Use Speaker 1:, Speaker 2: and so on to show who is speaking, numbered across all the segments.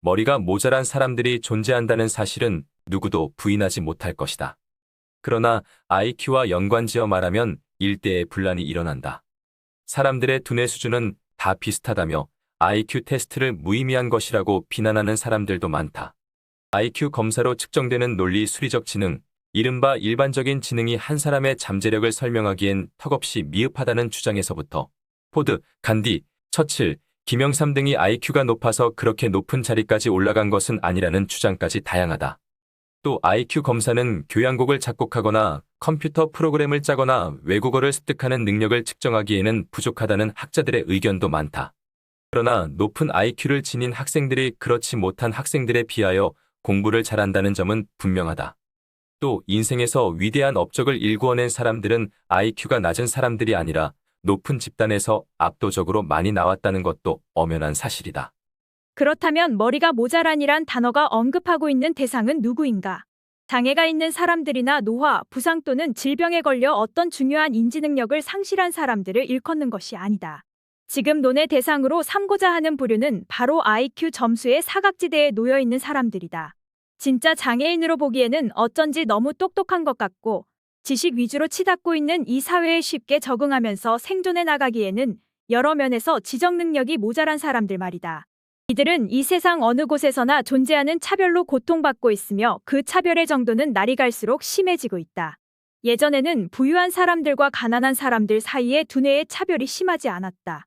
Speaker 1: 머리가 모자란 사람들이 존재한다는 사실은 누구도 부인하지 못할 것이다. 그러나 IQ와 연관지어 말하면 일대의 분란이 일어난다. 사람들의 두뇌 수준은 다 비슷하다며 IQ 테스트를 무의미한 것이라고 비난하는 사람들도 많다. IQ 검사로 측정되는 논리 수리적 지능, 이른바 일반적인 지능이 한 사람의 잠재력을 설명하기엔 턱없이 미흡하다는 주장에서부터 포드, 간디, 처칠, 김영삼 등이 IQ가 높아서 그렇게 높은 자리까지 올라간 것은 아니라는 주장까지 다양하다. 또 IQ 검사는 교양곡을 작곡하거나 컴퓨터 프로그램을 짜거나 외국어를 습득하는 능력을 측정하기에는 부족하다는 학자들의 의견도 많다. 그러나 높은 IQ를 지닌 학생들이 그렇지 못한 학생들에 비하여 공부를 잘한다는 점은 분명하다. 또 인생에서 위대한 업적을 일구어낸 사람들은 IQ가 낮은 사람들이 아니라 높은 집단에서 압도적으로 많이 나왔다는 것도 엄연한 사실이다.
Speaker 2: 그렇다면 머리가 모자란이란 단어가 언급하고 있는 대상은 누구인가? 장애가 있는 사람들이나 노화, 부상 또는 질병에 걸려 어떤 중요한 인지 능력을 상실한 사람들을 일컫는 것이 아니다. 지금 논의 대상으로 삼고자 하는 부류는 바로 IQ 점수의 사각지대에 놓여 있는 사람들이다. 진짜 장애인으로 보기에는 어쩐지 너무 똑똑한 것 같고 지식 위주로 치닫고 있는 이 사회에 쉽게 적응하면서 생존해 나가기에는 여러 면에서 지적 능력이 모자란 사람들 말이다. 이들은 이 세상 어느 곳에서나 존재하는 차별로 고통받고 있으며 그 차별의 정도는 날이 갈수록 심해지고 있다. 예전에는 부유한 사람들과 가난한 사람들 사이에 두뇌의 차별이 심하지 않았다.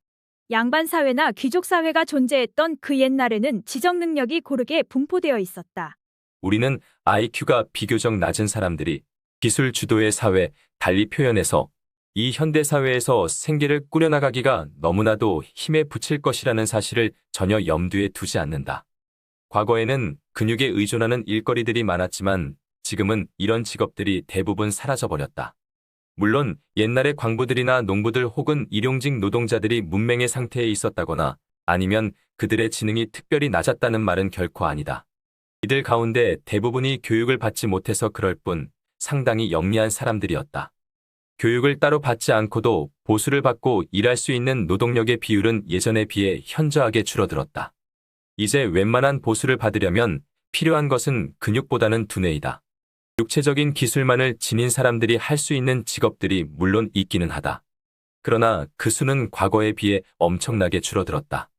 Speaker 2: 양반 사회나 귀족 사회가 존재했던 그 옛날에는 지적 능력이 고르게 분포되어 있었다.
Speaker 1: 우리는 IQ가 비교적 낮은 사람들이 기술 주도의 사회, 달리 표현해서 이 현대 사회에서 생계를 꾸려나가기가 너무나도 힘에 부칠 것이라는 사실을 전혀 염두에 두지 않는다. 과거에는 근육에 의존하는 일거리들이 많았지만 지금은 이런 직업들이 대부분 사라져버렸다. 물론 옛날에 광부들이나 농부들 혹은 일용직 노동자들이 문맹의 상태에 있었다거나 아니면 그들의 지능이 특별히 낮았다는 말은 결코 아니다. 이들 가운데 대부분이 교육을 받지 못해서 그럴 뿐 상당히 영리한 사람들이었다. 교육을 따로 받지 않고도 보수를 받고 일할 수 있는 노동력의 비율은 예전에 비해 현저하게 줄어들었다. 이제 웬만한 보수를 받으려면 필요한 것은 근육보다는 두뇌이다. 육체적인 기술만을 지닌 사람들이 할 수 있는 직업들이 물론 있기는 하다. 그러나 그 수는 과거에 비해 엄청나게 줄어들었다.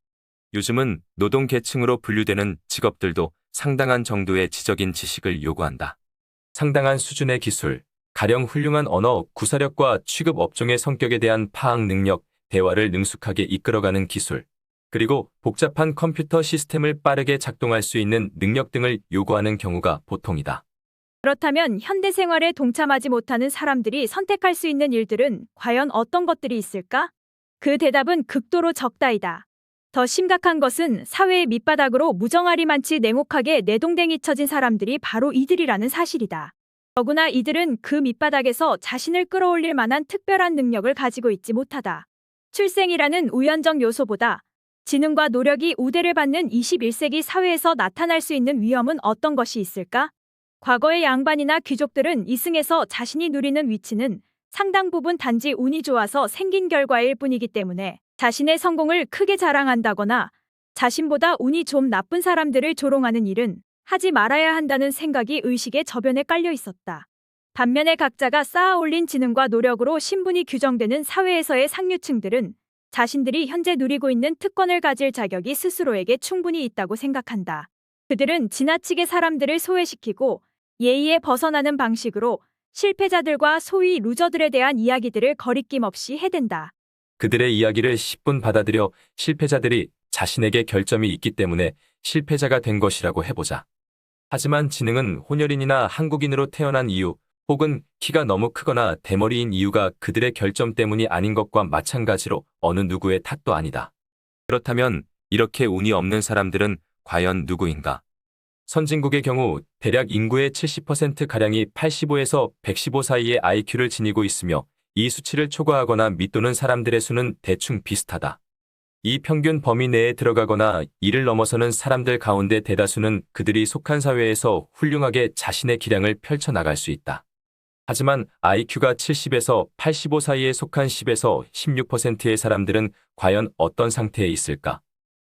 Speaker 1: 요즘은 노동 계층으로 분류되는 직업들도 상당한 정도의 지적인 지식을 요구한다. 상당한 수준의 기술, 가령 훌륭한 언어, 구사력과 취급 업종의 성격에 대한 파악 능력, 대화를 능숙하게 이끌어가는 기술, 그리고 복잡한 컴퓨터 시스템을 빠르게 작동할 수 있는 능력 등을 요구하는 경우가 보통이다.
Speaker 2: 그렇다면 현대 생활에 동참하지 못하는 사람들이 선택할 수 있는 일들은 과연 어떤 것들이 있을까? 그 대답은 극도로 적다이다. 더 심각한 것은 사회의 밑바닥으로 무정아리만치 냉혹하게 내동댕이 쳐진 사람들이 바로 이들이라는 사실이다. 더구나 이들은 그 밑바닥에서 자신을 끌어올릴 만한 특별한 능력을 가지고 있지 못하다. 출생이라는 우연적 요소보다 지능과 노력이 우대를 받는 21세기 사회에서 나타날 수 있는 위험은 어떤 것이 있을까? 과거의 양반이나 귀족들은 이승에서 자신이 누리는 위치는 상당 부분 단지 운이 좋아서 생긴 결과일 뿐이기 때문에 자신의 성공을 크게 자랑한다거나 자신보다 운이 좀 나쁜 사람들을 조롱하는 일은 하지 말아야 한다는 생각이 의식의 저변에 깔려 있었다. 반면에 각자가 쌓아 올린 지능과 노력으로 신분이 규정되는 사회에서의 상류층들은 자신들이 현재 누리고 있는 특권을 가질 자격이 스스로에게 충분히 있다고 생각한다. 그들은 지나치게 사람들을 소외시키고 예의에 벗어나는 방식으로 실패자들과 소위 루저들에 대한 이야기들을 거리낌 없이 해댄다.
Speaker 1: 그들의 이야기를 10분 받아들여 실패자들이 자신에게 결점이 있기 때문에 실패자가 된 것이라고 해보자. 하지만 지능은 혼혈인이나 한국인으로 태어난 이유 혹은 키가 너무 크거나 대머리인 이유가 그들의 결점 때문이 아닌 것과 마찬가지로 어느 누구의 탓도 아니다. 그렇다면 이렇게 운이 없는 사람들은 과연 누구인가? 선진국의 경우 대략 인구의 70%가량이 85에서 115 사이의 IQ를 지니고 있으며 이 수치를 초과하거나 밑도는 사람들의 수는 대충 비슷하다. 이 평균 범위 내에 들어가거나 이를 넘어서는 사람들 가운데 대다수는 그들이 속한 사회에서 훌륭하게 자신의 기량을 펼쳐나갈 수 있다. 하지만 IQ가 70에서 85 사이에 속한 10에서 16%의 사람들은 과연 어떤 상태에 있을까?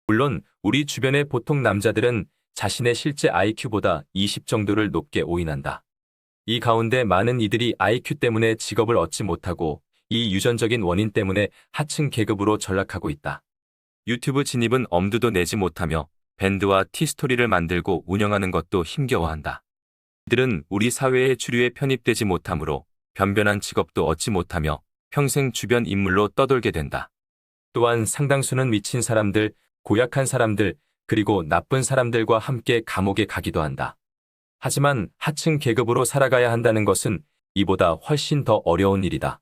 Speaker 1: 물론 우리 주변의 보통 남자들은 자신의 실제 IQ보다 20 정도를 높게 오인한다. 이 가운데 많은 이들이 IQ 때문에 직업을 얻지 못하고 이 유전적인 원인 때문에 하층 계급으로 전락하고 있다. 유튜브 진입은 엄두도 내지 못하며 밴드와 티스토리를 만들고 운영하는 것도 힘겨워한다. 이들은 우리 사회의 주류에 편입되지 못하므로 변변한 직업도 얻지 못하며 평생 주변 인물로 떠돌게 된다. 또한 상당수는 미친 사람들, 고약한 사람들, 그리고 나쁜 사람들과 함께 감옥에 가기도 한다. 하지만 하층 계급으로 살아가야 한다는 것은 이보다 훨씬 더 어려운 일이다.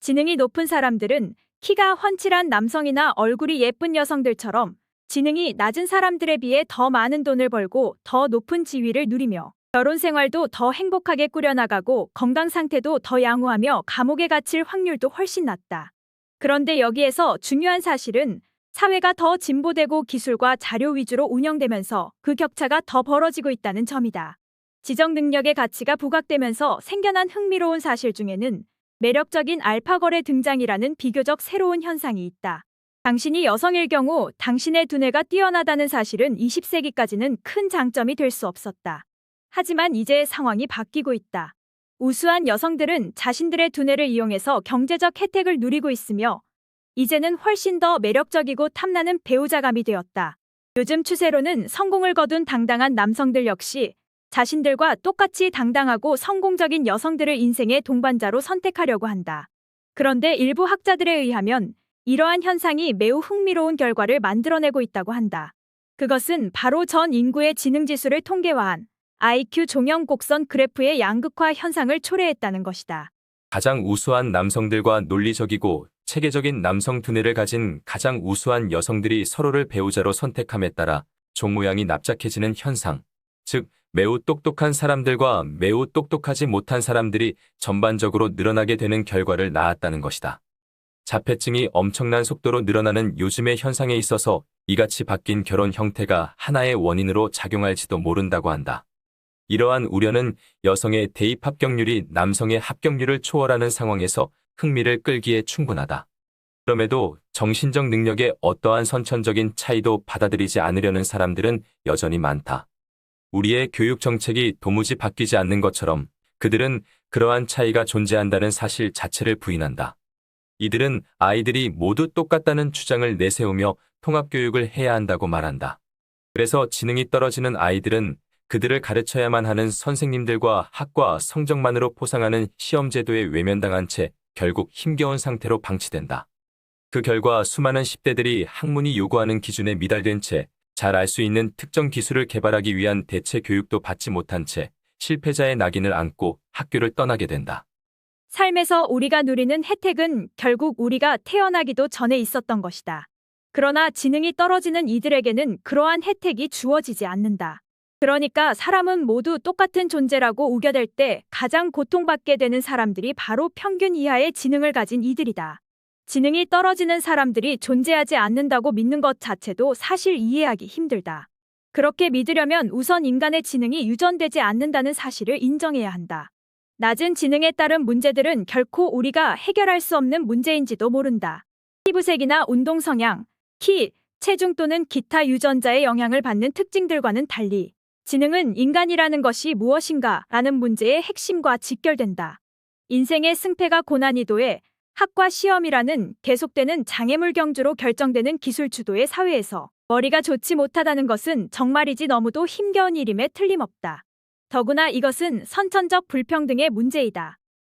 Speaker 2: 지능이 높은 사람들은 키가 훤칠한 남성이나 얼굴이 예쁜 여성들처럼 지능이 낮은 사람들에 비해 더 많은 돈을 벌고 더 높은 지위를 누리며 결혼 생활도 더 행복하게 꾸려나가고 건강 상태도 더 양호하며 감옥에 갇힐 확률도 훨씬 낮다. 그런데 여기에서 중요한 사실은 사회가 더 진보되고 기술과 자료 위주로 운영되면서 그 격차가 더 벌어지고 있다는 점이다. 지적 능력의 가치가 부각되면서 생겨난 흥미로운 사실 중에는 매력적인 알파걸의 등장이라는 비교적 새로운 현상이 있다. 당신이 여성일 경우 당신의 두뇌가 뛰어나다는 사실은 20세기까지는 큰 장점이 될 수 없었다. 하지만 이제 상황이 바뀌고 있다. 우수한 여성들은 자신들의 두뇌를 이용해서 경제적 혜택을 누리고 있으며 이제는 훨씬 더 매력적이고 탐나는 배우자감이 되었다. 요즘 추세로는 성공을 거둔 당당한 남성들 역시 자신들과 똑같이 당당하고 성공적인 여성들을 인생의 동반자로 선택하려고 한다. 그런데 일부 학자들에 의하면 이러한 현상이 매우 흥미로운 결과를 만들어내고 있다고 한다. 그것은 바로 전 인구의 지능지수를 통계화한 IQ 종영 곡선 그래프의 양극화 현상을 초래했다는 것이다.
Speaker 1: 가장 우수한 남성들과 논리적이고 체계적인 남성 두뇌를 가진 가장 우수한 여성들이 서로를 배우자로 선택함에 따라 종 모양이 납작해지는 현상, 즉 매우 똑똑한 사람들과 매우 똑똑하지 못한 사람들이 전반적으로 늘어나게 되는 결과를 낳았다는 것이다. 자폐증이 엄청난 속도로 늘어나는 요즘의 현상에 있어서 이같이 바뀐 결혼 형태가 하나의 원인으로 작용할지도 모른다고 한다. 이러한 우려는 여성의 대입 합격률이 남성의 합격률을 초월하는 상황에서 흥미를 끌기에 충분하다. 그럼에도 정신적 능력의 어떠한 선천적인 차이도 받아들이지 않으려는 사람들은 여전히 많다. 우리의 교육 정책이 도무지 바뀌지 않는 것처럼 그들은 그러한 차이가 존재한다는 사실 자체를 부인한다. 이들은 아이들이 모두 똑같다는 주장을 내세우며 통합교육을 해야 한다고 말한다. 그래서 지능이 떨어지는 아이들은 그들을 가르쳐야만 하는 선생님들과 학과 성적만으로 포상하는 시험제도에 외면당한 채 결국 힘겨운 상태로 방치된다. 그 결과 수많은 10대들이 학문이 요구하는 기준에 미달된 채 잘 알 수 있는 특정 기술을 개발하기 위한 대체 교육도 받지 못한 채 실패자의 낙인을 안고 학교를 떠나게 된다.
Speaker 2: 삶에서 우리가 누리는 혜택은 결국 우리가 태어나기도 전에 있었던 것이다. 그러나 지능이 떨어지는 이들에게는 그러한 혜택이 주어지지 않는다. 그러니까 사람은 모두 똑같은 존재라고 우겨댈 때 가장 고통받게 되는 사람들이 바로 평균 이하의 지능을 가진 이들이다. 지능이 떨어지는 사람들이 존재하지 않는다고 믿는 것 자체도 사실 이해하기 힘들다. 그렇게 믿으려면 우선 인간의 지능이 유전되지 않는다는 사실을 인정해야 한다. 낮은 지능에 따른 문제들은 결코 우리가 해결할 수 없는 문제인지도 모른다. 피부색이나 운동 성향, 키, 체중 또는 기타 유전자의 영향을 받는 특징들과는 달리 지능은 인간이라는 것이 무엇인가 라는 문제의 핵심과 직결된다. 인생의 승패가 고난이도에 학과 시험이라는 계속되는 장애물 경주로 결정되는 기술 주도의 사회에서 머리가 좋지 못하다는 것은 정말이지 너무도 힘겨운 일임에 틀림없다. 더구나 이것은 선천적 불평등의 문제이다.